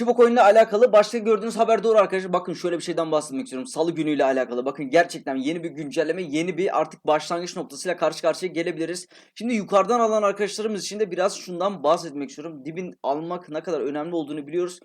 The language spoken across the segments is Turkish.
Shiba Coin ile alakalı başta gördüğünüz haber doğru arkadaşlar. Bakın şöyle bir şeyden bahsetmek istiyorum. Salı günüyle alakalı. Bakın gerçekten yeni bir güncelleme, yeni bir artık başlangıç noktasıyla karşı karşıya gelebiliriz. Şimdi yukarıdan alan arkadaşlarımız için de biraz şundan bahsetmek istiyorum. Dibin almak ne kadar önemli olduğunu biliyoruz.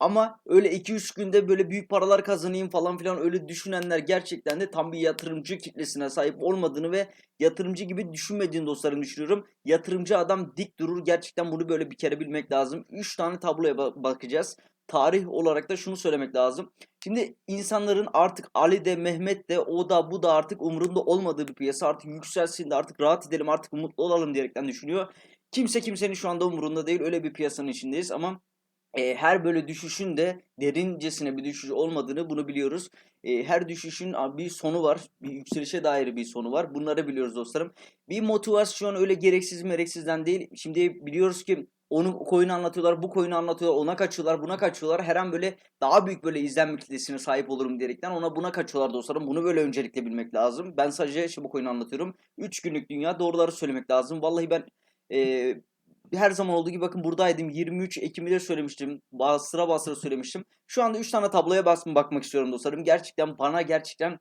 Ama öyle 2-3 günde böyle büyük paralar kazanayım falan filan öyle düşünenler gerçekten de tam bir yatırımcı kitlesine sahip olmadığını ve yatırımcı gibi düşünmediğini dostlarım düşünüyorum. Yatırımcı adam dik durur. Gerçekten bunu böyle bir kere bilmek lazım. 3 tane tabloya ba- bakacağız. Tarih olarak da şunu söylemek lazım. Şimdi insanların artık Ali de Mehmet de o da bu da artık umurunda olmadığı bir piyasa. Artık yükselsin de artık rahat edelim artık mutlu olalım diyerekten düşünüyor. Kimse kimsenin şu anda umurunda değil. Öyle bir piyasanın içindeyiz ama e, her böyle düşüşün de derincesine bir düşüş olmadığını bunu biliyoruz. E, her düşüşün bir sonu var. Bir yükselişe dair bir sonu var. Bunları biliyoruz dostlarım. Bir motivasyon öyle gereksiz mereksizden değil. Şimdi biliyoruz ki onu coin'i anlatıyorlar, bu coin'i anlatıyorlar, ona kaçıyorlar, buna kaçıyorlar. Her an böyle daha büyük böyle izlenme kitlesine sahip olurum diyerekten ona buna kaçıyorlar dostlarım. Bunu böyle öncelikle bilmek lazım. Ben sadece işte bu coin'i anlatıyorum. 3 günlük dünya doğruları söylemek lazım. Vallahi ben e, her zaman olduğu gibi bakın buradaydım. 23 Ekim'de de söylemiştim. Bastıra bastıra söylemiştim. Şu anda 3 tane tabloya basma bakmak istiyorum dostlarım. Gerçekten bana gerçekten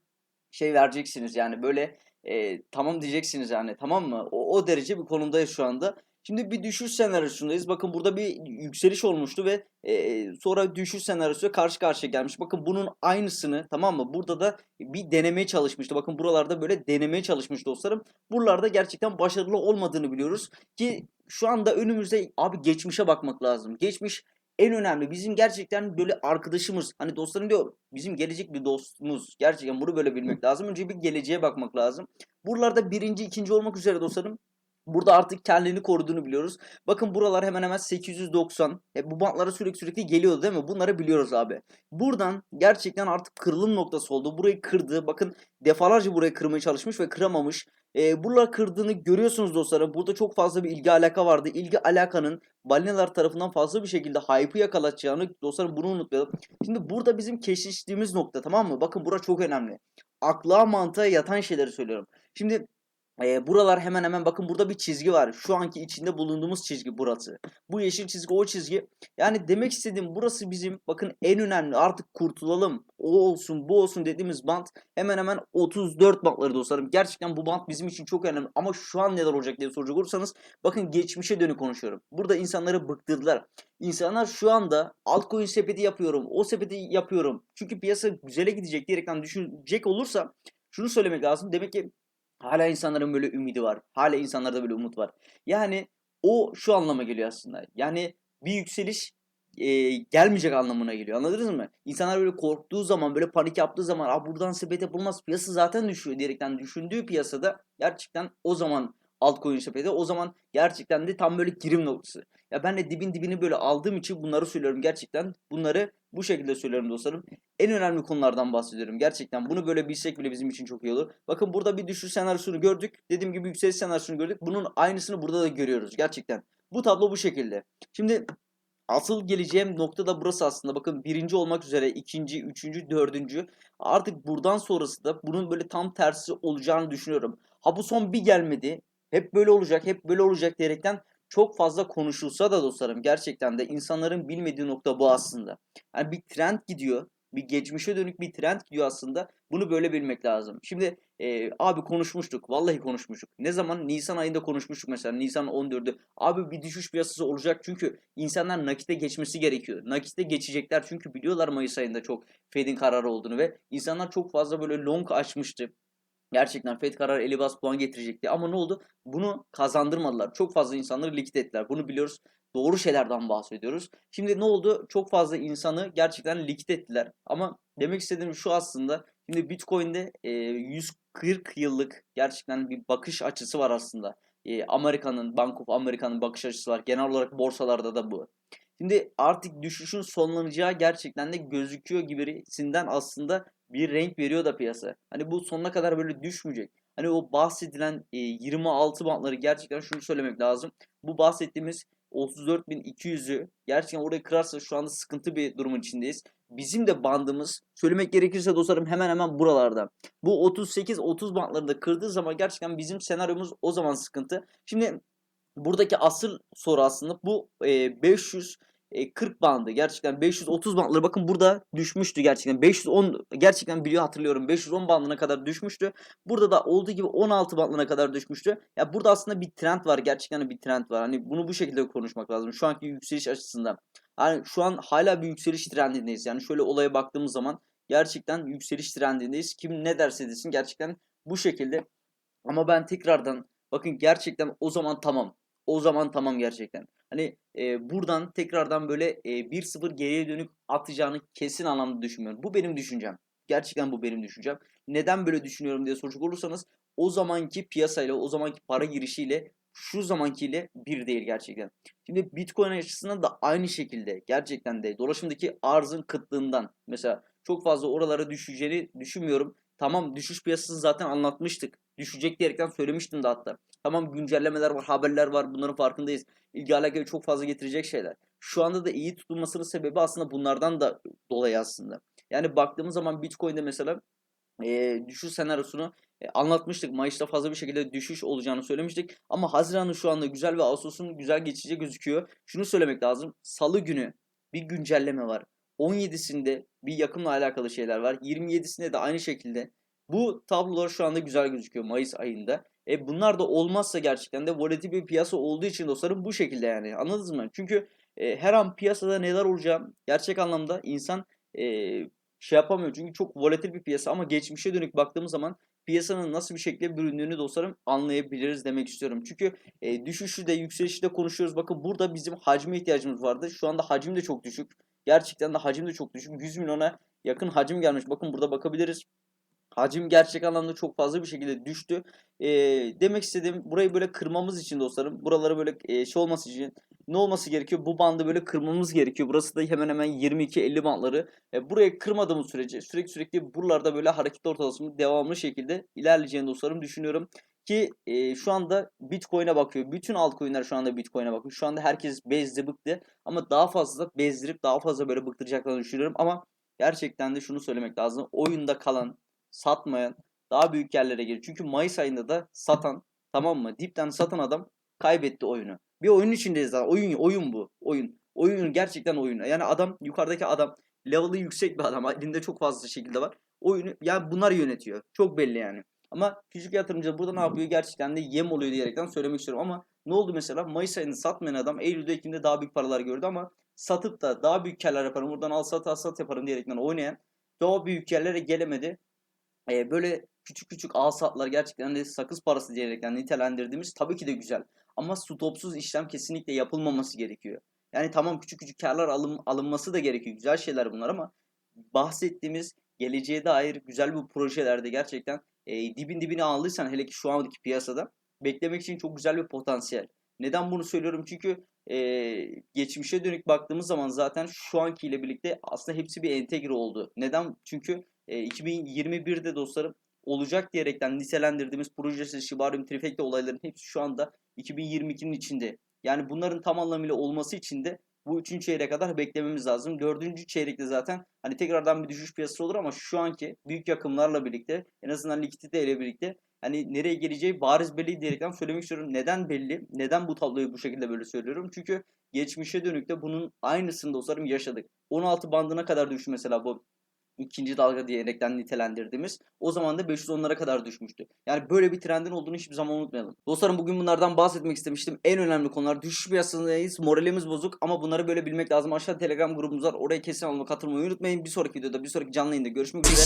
şey vereceksiniz yani böyle e, tamam diyeceksiniz yani tamam mı? O, o derece bir konumdayız şu anda. Şimdi bir düşüş senaryosundayız. Bakın burada bir yükseliş olmuştu ve e, sonra düşüş senaryosu karşı karşıya gelmiş. Bakın bunun aynısını tamam mı? Burada da bir denemeye çalışmıştı. Bakın buralarda böyle denemeye çalışmış dostlarım. Buralarda gerçekten başarılı olmadığını biliyoruz. Ki şu anda önümüzde abi geçmişe bakmak lazım. Geçmiş en önemli. Bizim gerçekten böyle arkadaşımız hani dostlarım diyor bizim gelecek bir dostumuz. Gerçekten bunu böyle bilmek lazım. Önce bir geleceğe bakmak lazım. Buralarda birinci ikinci olmak üzere dostlarım Burada artık kendini koruduğunu biliyoruz. Bakın buralar hemen hemen 890. E, bu bantlara sürekli sürekli geliyordu değil mi? Bunları biliyoruz abi. Buradan gerçekten artık kırılım noktası oldu. Burayı kırdı. Bakın defalarca burayı kırmaya çalışmış ve kıramamış. E, buralar kırdığını görüyorsunuz dostlarım. Burada çok fazla bir ilgi alaka vardı. İlgi alakanın balinalar tarafından fazla bir şekilde hype'ı yakalatacağını dostlarım bunu unutmayalım. Şimdi burada bizim keşiştiğimiz nokta tamam mı? Bakın bura çok önemli. Akla mantığa yatan şeyleri söylüyorum. Şimdi e, buralar hemen hemen bakın burada bir çizgi var. Şu anki içinde bulunduğumuz çizgi burası. Bu yeşil çizgi o çizgi. Yani demek istediğim burası bizim bakın en önemli artık kurtulalım. O olsun bu olsun dediğimiz bant hemen hemen 34 bantları dostlarım. Gerçekten bu bant bizim için çok önemli. Ama şu an neler olacak diye soracak olursanız bakın geçmişe dönük konuşuyorum. Burada insanları bıktırdılar. İnsanlar şu anda altcoin sepeti yapıyorum. O sepeti yapıyorum. Çünkü piyasa güzele gidecek diyerekten düşünecek olursa şunu söylemek lazım. Demek ki Hala insanların böyle ümidi var. Hala insanlarda böyle umut var. Yani o şu anlama geliyor aslında. Yani bir yükseliş e, gelmeyecek anlamına geliyor. Anladınız mı? İnsanlar böyle korktuğu zaman, böyle panik yaptığı zaman, "Aa buradan sepet yapılmaz, piyasa zaten düşüyor." diyerekten düşündüğü piyasada gerçekten o zaman altcoin sepeti o zaman gerçekten de tam böyle girim noktası. Ya ben de dibin dibini böyle aldığım için bunları söylüyorum. Gerçekten bunları bu şekilde söylüyorum dostlarım. En önemli konulardan bahsediyorum. Gerçekten bunu böyle bilsek bile bizim için çok iyi olur. Bakın burada bir düşüş senaryosunu gördük. Dediğim gibi yükseliş senaryosunu gördük. Bunun aynısını burada da görüyoruz. Gerçekten. Bu tablo bu şekilde. Şimdi Asıl geleceğim nokta da burası aslında. Bakın birinci olmak üzere ikinci, üçüncü, dördüncü. Artık buradan sonrası da bunun böyle tam tersi olacağını düşünüyorum. Ha bu son bir gelmedi. Hep böyle olacak, hep böyle olacak diyerekten çok fazla konuşulsa da dostlarım gerçekten de insanların bilmediği nokta bu aslında. Yani bir trend gidiyor. Bir geçmişe dönük bir trend gidiyor aslında. Bunu böyle bilmek lazım. Şimdi e, abi konuşmuştuk. Vallahi konuşmuştuk. Ne zaman? Nisan ayında konuşmuştuk mesela. Nisan 14'ü. Abi bir düşüş piyasası olacak çünkü insanlar nakite geçmesi gerekiyor. Nakite geçecekler çünkü biliyorlar Mayıs ayında çok Fed'in kararı olduğunu ve insanlar çok fazla böyle long açmıştı. Gerçekten Fed kararı 50 bas puan getirecekti ama ne oldu? Bunu kazandırmadılar. Çok fazla insanları likit ettiler. Bunu biliyoruz. Doğru şeylerden bahsediyoruz. Şimdi ne oldu? Çok fazla insanı gerçekten likit ettiler. Ama demek istediğim şu aslında. Şimdi Bitcoin'de e, 140 yıllık gerçekten bir bakış açısı var aslında. E, Amerika'nın, Bank of America'nın bakış açısı var. Genel olarak borsalarda da bu. Şimdi artık düşüşün sonlanacağı gerçekten de gözüküyor gibisinden aslında bir renk veriyor da piyasa. Hani bu sonuna kadar böyle düşmeyecek. Hani o bahsedilen e, 26 bantları gerçekten şunu söylemek lazım. Bu bahsettiğimiz 34.200'ü gerçekten orayı kırarsa şu anda sıkıntı bir durumun içindeyiz. Bizim de bandımız söylemek gerekirse dostlarım hemen hemen buralarda. Bu 38-30 bantlarında kırdığı zaman gerçekten bizim senaryomuz o zaman sıkıntı. Şimdi buradaki asıl soru aslında bu e, 500 e, 40 bandı. Gerçekten 530 bandları bakın burada düşmüştü gerçekten. 510 gerçekten biliyor hatırlıyorum. 510 bandına kadar düşmüştü. Burada da olduğu gibi 16 bandına kadar düşmüştü. Ya burada aslında bir trend var. Gerçekten bir trend var. Hani bunu bu şekilde konuşmak lazım. Şu anki yükseliş açısından. Yani şu an hala bir yükseliş trendindeyiz. Yani şöyle olaya baktığımız zaman gerçekten yükseliş trendindeyiz. Kim ne derse desin gerçekten bu şekilde. Ama ben tekrardan bakın gerçekten o zaman tamam. O zaman tamam gerçekten. Hani e, buradan tekrardan böyle e, 1-0 geriye dönük atacağını kesin anlamda düşünmüyorum. Bu benim düşüncem. Gerçekten bu benim düşüncem. Neden böyle düşünüyorum diye soracak olursanız o zamanki piyasayla, o zamanki para girişiyle şu zamankiyle bir değil gerçekten. Şimdi Bitcoin açısından da aynı şekilde gerçekten de dolaşımdaki arzın kıtlığından mesela çok fazla oralara düşeceğini düşünmüyorum. Tamam düşüş piyasası zaten anlatmıştık. Düşecek diyerekten söylemiştim de hatta. Tamam güncellemeler var, haberler var. Bunların farkındayız. İlgi alakayı çok fazla getirecek şeyler. Şu anda da iyi tutulmasının sebebi aslında bunlardan da dolayı aslında. Yani baktığımız zaman Bitcoin'de mesela e, düşüş senaryosunu e, anlatmıştık. Mayıs'ta fazla bir şekilde düşüş olacağını söylemiştik. Ama Haziran'ın şu anda güzel ve Ağustos'un güzel geçici gözüküyor. Şunu söylemek lazım. Salı günü bir güncelleme var. 17'sinde bir yakımla alakalı şeyler var. 27'sinde de aynı şekilde. Bu tablolar şu anda güzel gözüküyor Mayıs ayında. E bunlar da olmazsa gerçekten de volatil bir piyasa olduğu için dostlarım bu şekilde yani. Anladınız mı? Çünkü e, her an piyasada neler olacağı gerçek anlamda insan e, şey yapamıyor. Çünkü çok volatil bir piyasa ama geçmişe dönük baktığımız zaman piyasanın nasıl bir şekilde büründüğünü dostlarım anlayabiliriz demek istiyorum. Çünkü e, düşüşü de yükselişi de konuşuyoruz. Bakın burada bizim hacme ihtiyacımız vardı. Şu anda hacim de çok düşük. Gerçekten de hacim de çok düşük. 100 milyona yakın hacim gelmiş. Bakın burada bakabiliriz. Hacim gerçek anlamda çok fazla bir şekilde düştü. E, demek istediğim burayı böyle kırmamız için dostlarım. Buraları böyle e, şey olması için ne olması gerekiyor? Bu bandı böyle kırmamız gerekiyor. Burası da hemen hemen 22-50 bandları. E, burayı kırmadığımız sürece sürekli sürekli buralarda böyle hareket ortalamasının devamlı şekilde ilerleyeceğini dostlarım düşünüyorum. Ki e, şu anda Bitcoin'e bakıyor. Bütün altcoin'ler şu anda Bitcoin'e bakıyor. Şu anda herkes bezdi bıktı. Ama daha fazla bezdirip daha fazla böyle bıktıracaklarını düşünüyorum. Ama gerçekten de şunu söylemek lazım. Oyunda kalan, satmayan daha büyük yerlere gelir. Çünkü Mayıs ayında da satan tamam mı? Dipten satan adam kaybetti oyunu. Bir oyun içindeyiz daha. Oyun oyun bu. Oyun. Oyun gerçekten oyun. Yani adam yukarıdaki adam level'ı yüksek bir adam. Elinde çok fazla şekilde var. Oyunu yani bunlar yönetiyor. Çok belli yani. Ama küçük yatırımcı burada ne yapıyor? Gerçekten de yem oluyor diyerekten söylemek istiyorum. Ama ne oldu mesela? Mayıs ayında satmayan adam Eylül'de Ekim'de daha büyük paralar gördü ama satıp da daha büyük karlar yaparım. Buradan al sat al sat yaparım diyerekten oynayan daha büyük yerlere gelemedi. Ee, böyle küçük küçük al satlar gerçekten de sakız parası diyerekten nitelendirdiğimiz tabii ki de güzel. Ama stopsuz işlem kesinlikle yapılmaması gerekiyor. Yani tamam küçük küçük karlar alın, alınması da gerekiyor. Güzel şeyler bunlar ama bahsettiğimiz geleceğe dair güzel bu projelerde gerçekten e, dibin dibini aldıysan hele ki şu andaki piyasada beklemek için çok güzel bir potansiyel. Neden bunu söylüyorum? Çünkü e, geçmişe dönük baktığımız zaman zaten şu ankiyle birlikte aslında hepsi bir entegre oldu. Neden? Çünkü e, 2021'de dostlarım olacak diyerekten nitelendirdiğimiz projesi Shibarium Trifecta olayların hepsi şu anda 2022'nin içinde. Yani bunların tam anlamıyla olması için de bu üçüncü çeyreğe kadar beklememiz lazım. Dördüncü çeyrekte zaten hani tekrardan bir düşüş piyasası olur ama şu anki büyük yakımlarla birlikte en azından likidite ile birlikte hani nereye geleceği bariz belli diyerekten söylemek istiyorum. Neden belli? Neden bu tabloyu bu şekilde böyle söylüyorum? Çünkü geçmişe dönük de bunun aynısını dostlarım yaşadık. 16 bandına kadar düştü mesela bu ikinci dalga diyerekten nitelendirdiğimiz o zaman da 510'lara kadar düşmüştü. Yani böyle bir trendin olduğunu hiçbir zaman unutmayalım. Dostlarım bugün bunlardan bahsetmek istemiştim. En önemli konular düşüş piyasasındayız. Moralimiz bozuk ama bunları böyle bilmek lazım. Aşağıda Telegram grubumuz var. Oraya kesin almayı katılmayı unutmayın. Bir sonraki videoda bir sonraki canlı yayında görüşmek üzere.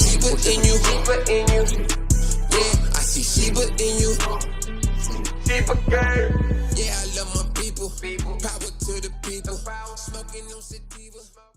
Hoşçakalın.